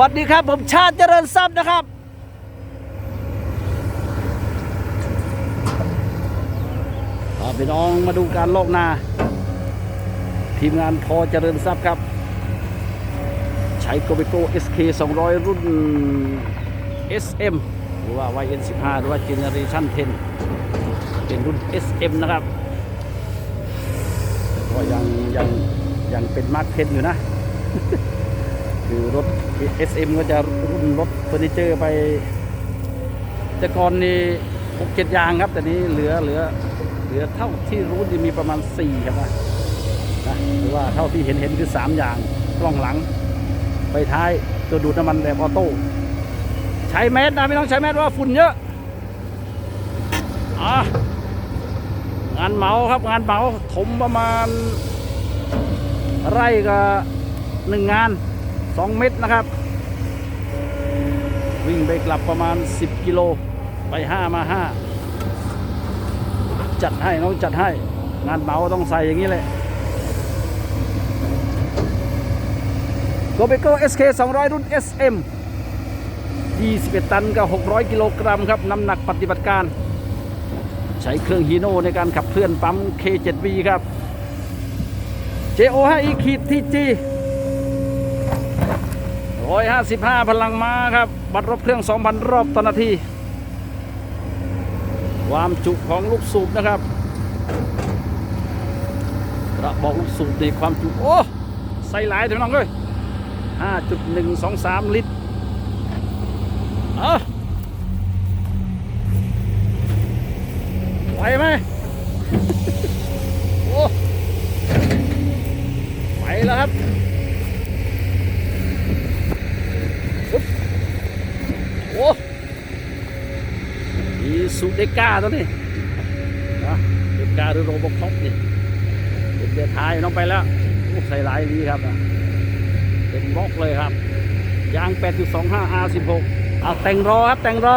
วัสดีครับ ผมชาติเจริญทรัพย์นะครับพาพี่น้องมาดูการลอกนา ทีมงานพอเจริญทรัพย์ครับ ใช้โกเบโก้ SK 200 รุ่น SM หรือว่า YN15 หรือว่า Generation 10 เป็นรุ่น SM นะครับก็ยังยังยังเป็นมาร์คเทนอยู่นะ คือรถ SM ก็จะรุ่นรถเฟอร์นิเจอร์ไปแต่ก่อนนี่หกเจ็ดยางครับ แต่นี้เหลือเหลือเหลือเท่าที่รู้นี่มีประมาณ4ครับนะนะหรือว่าเท่าที่เห็นเห็นคือ3อย่างกล้องหลัง ไปท้ายตัวดูดน้ำมันแบบออโต้ใช้แมสนะไม่ต้องใช้แมสว่าฝุ่นเยอะอะงานเหมาครับงานเหมาถมประมาณไร่กับหนึ่งงาน 2 เม็ดนะครับ วิ่งไปกลับประมาณ 10 กิโล ไป 5 มา 5 จัดให้น้องจัดให้ งานเหมาต้องใส่อย่างนี้เลยโกเบโก้ SK 200 รุ่น SM 21 ตันกับ 600 กิโลกรัมครับ น้ำหนักปฏิบัติการ ใช้เครื่องฮีโน่ในการขับเคลื่อนปั๊ม K7V ครับ JO 5 E ขีดทีจี 155 พลังม้าครับ บัตรรบเครื่อง 2,000 รอบต่อนาที ความจุของลูกสูบนะครับกระบอกลูกสูบในความจุ โอ้ ใส่หลายเถอะน้องเอ้ย5.123 ลิตรเอะไหวไหมโอ้ ไปแล้วครับปึ๊บโอ้ ซูเดก้าตัวนี้นะเดก้าหรือโรบอคอปนี่เด็กเดือดท้ายน้องไปแล้วโอ้ใส่หลายดีครับนะเป็นบล็อกเลยครับ ยาง 8.25 R16 เอาแต่งรอครับ แต่งรอ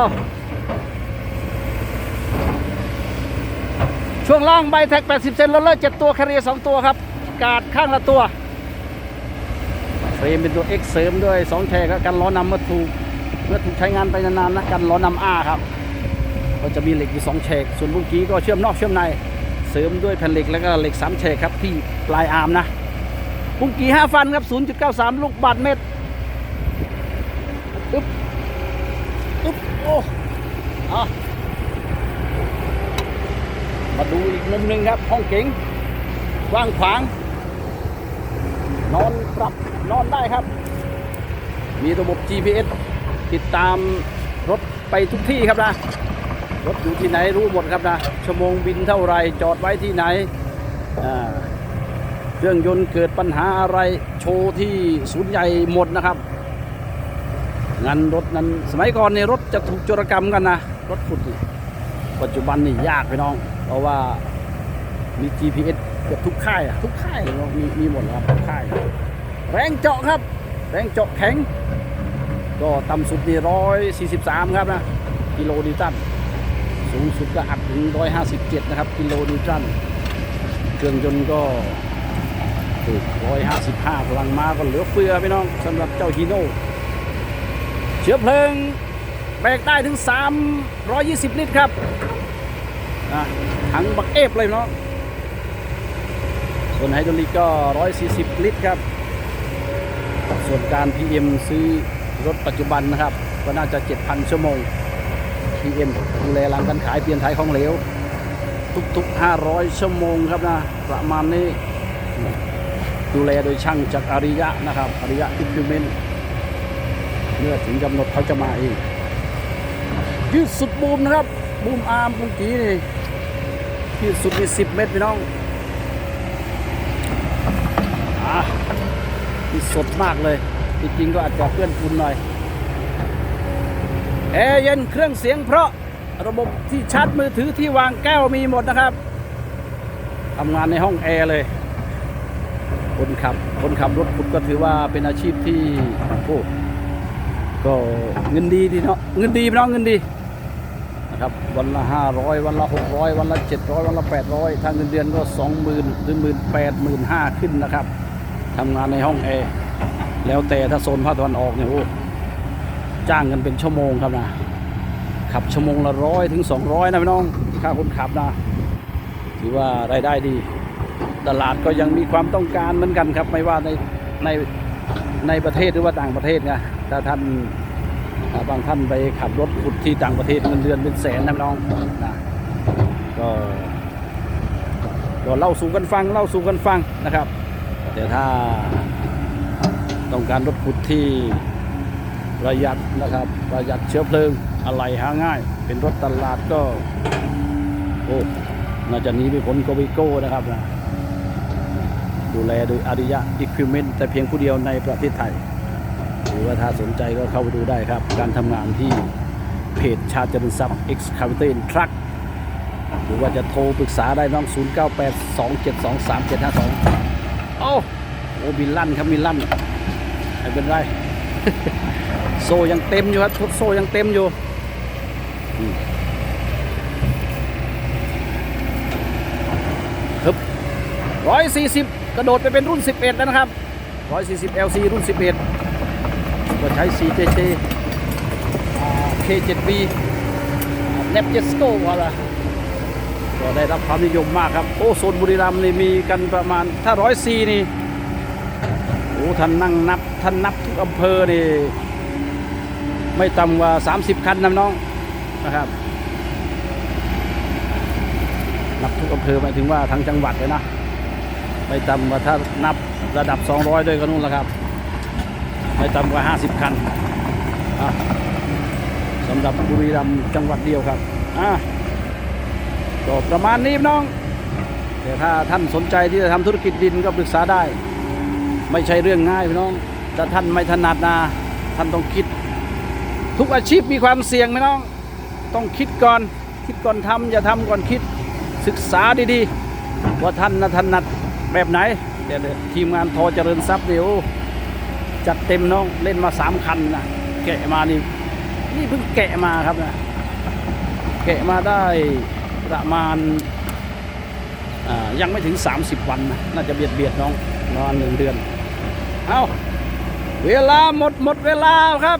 ช่วงล่างใบแท็ก 80 เซนโรลเลอร์7ตัวแคเรีย2ตัวครับ กาดข้างละตัวเฟรมเป็นตัว X เสริมด้วย 2 แฉกครับกันล้อนำเมื่อถูก เมื่อถูกใช้งานไปนานๆนะ กันล้อนำ R ครับ ก็จะมีเหล็กอยู่2แฉกส่วนบุ้งกี้ก็เชื่อมนอกเชื่อมใน เสริมด้วยแผ่นเหล็กแล้วก็เหล็ก3แฉกครับที่ปลายอาร์มนะบุ้งกี้5ฟันครับ 0.93 ลูกบาทเมตรอึ๊บอึ๊บโอ้อะมาดูอีกมุมหนึ่งครับ ห้องเก๋งกว้างขวาง นอนปรับนอนได้ครับ มีระบบ GPS ติดตามรถไปทุกที่ครับนะ รถอยู่ที่ไหนรู้หมดครับนะชั่วโมงบินเท่าไหรจอดไว้ที่ไหนอ่าเครื่องยนต์เกิดปัญหาอะไรโชว์ที่ศูนย์ใหญ่หมดนะครับงานรถนั้นสมัยก่อนเนี่ยรถจะถูกโจรกรรมกันนะรถขุดนี่ปัจจุบันนี่ยากพี่น้อง เพราะว่ามี GPS เกือบทุกค่ายอะทุกค่ายเลยเนอะมีมีหมดแล้วครับทุกค่ายแรงเจาะครับ แรงเจาะแข็ง ก็ต่ำสุดนี่ร้อยสี่สิบสามครับนะกิโลนิวตัน สูงสุดก็อัดถึงร้อยห้าสิบเจ็ดนะครับ กิโลนิวตันเครื่องยนต์ก็ร้อยห้าสิบห้าพลังม้าก็เหลือเฟือพี่น้องสำหรับเจ้าฮีโน่เชื้อเพลิงแบกได้ถึง 320 ลิตรครับอะถังบักเอฟเลยเนาะส่วนไฮดรอลิกก็ 140 ลิตรครับ ส่วนการ PM ซื้อรถปัจจุบันนะครับ ก็น่าจะ 7,000 ชั่วโมง PM ดูแลหลังการขายเปลี่ยนถ่ายของเหลว ทุกๆ 500 ชั่วโมงครับนะ ประมาณนี้ดูแลโดยช่างจากอาริยะนะครับอาริยะอิควิเมนเมื่อถึงกำหนดเขาจะมาเองยืดสุดบูมนะครับบูมอาร์มเมื่อกี้นี่ยืดสุดมีสิบเมตรพี่น้องอะนี่สดมากเลยจริงๆก็อาจจะเพื่อนฝุ่นหน่อย แอร์เย็นเครื่องเสียงเพราะระบบที่ชาร์จมือถือที่วางแก้วมีหมดนะครับทำงานในห้องแอร์เลย คนขับ คนขับรถขุดก็ถือว่าเป็นอาชีพที่โอ้ก็เงินดีดีเนาะเงินดีพี่น้องเงินดีนะครับวันละห้าร้อยวันละหกร้อยวันละเจ็ดร้อยวันละแปดร้อยถ้าเงินเดือนก็สองหมื่นหรือหมื่นแปดหมื่นห้าขึ้นนะครับทำงานในห้องแอร์แล้วแต่ถ้าโซนภาคตะวันออกเนี่ยโอ้ จ้างกันเป็นชั่วโมงครับนะขับชั่วโมงละร้อยถึงสองร้อยนะพี่น้องค่าคนขับนะถือว่ารายได้ดี ตลาดก็ยังมีความต้องการเหมือนกันครับ ไม่ว่าในในในประเทศหรือว่าต่างประเทศนะถ้าท่านาบางท่านไปขับรถขุดที่ต่างประเทศเงินเดือนเป็นแสนนะพี่น้องนะก็ก็เล่าสู่กันฟังเล่าสู่กันฟังนะครับ แต่ถ้าต้องการรถขุดที่ ประหยัดนะครับประหยัดเชื้อเพลิงอะไรหาง่าย เป็นรถตลาดก็โอ้น่าจะหนีไปพ้นโกวิโก้นะครับนะดูแลโดยอาริยะอิควิเมนแต่เพียงผู้เดียวในประเทศไทย หรือว่าถ้าสนใจก็เข้าไปดูได้ครับ การทำงานที่เพจชาติจริญทรัพย์ X c a v i t a t o Truck หรือว่าจะโทรปรึกษาได้น้อง 0 9 8 2 7 2 3 7 5 2 โอ้โอ้มีลั่นครับมีลั่นไม่เป็นไร โซยังเต็มอยู่ครับโซยังเต็มอยู่ครับร้อืมฮึบ140กระโดดไปเป็นรุ่น11แล้วนะครับ140 LC รุ่น11ก็ใช้ 4JJ อ่า K7B เนปเจสโก้ว่าละก็ได้รับความนิยมมากครับ โอ้โซนบุรีรัมย์นี่มีกันประมาณถ้า104นี่โอ้ท่านนั่งนับท่านนับทุกอำเภอนี่ ไม่ต่ำกว่า 30 คันนะน้องนะครับนับทุกอำเภอหมายถึงว่าทั้งจังหวัดเลยนะไม่ต่ำกว่าถ้านับระดับ 200 ด้วยก็นู่นแหละครับ ไม่ต่ำกว่า 50 คันสำหรับบุรีรัมย์จังหวัดเดียวครับอะก็ประมาณนี้พี่น้องแต่ถ้าท่านสนใจที่จะทำธุรกิจดินก็ปรึกษาได้ ไม่ใช่เรื่องง่ายพี่น้องถ้าท่านไม่ถนัดนะท่านต้องคิด ทุกอาชีพมีความเสี่ยงไหมน้อง ต้องคิดก่อน คิดก่อนทำอย่าทำก่อนคิด ศึกษาดีๆ ว่าท่านนะถนัดแบบไหนเดี๋ยวทีมงานทอเจริญทรัพย์เดี๋ยวจัดเต็มน้องเล่นมาสามคันนะแกะมานี่นี่เพิ่งแกะมาครับนะแกะมาได้ประมาณยังไม่ถึง 30 วันนะน่าจะเบียดเบียดน้องประมาณหนึ่งเดือน เอาเวลาหมดหมดเวลาครับ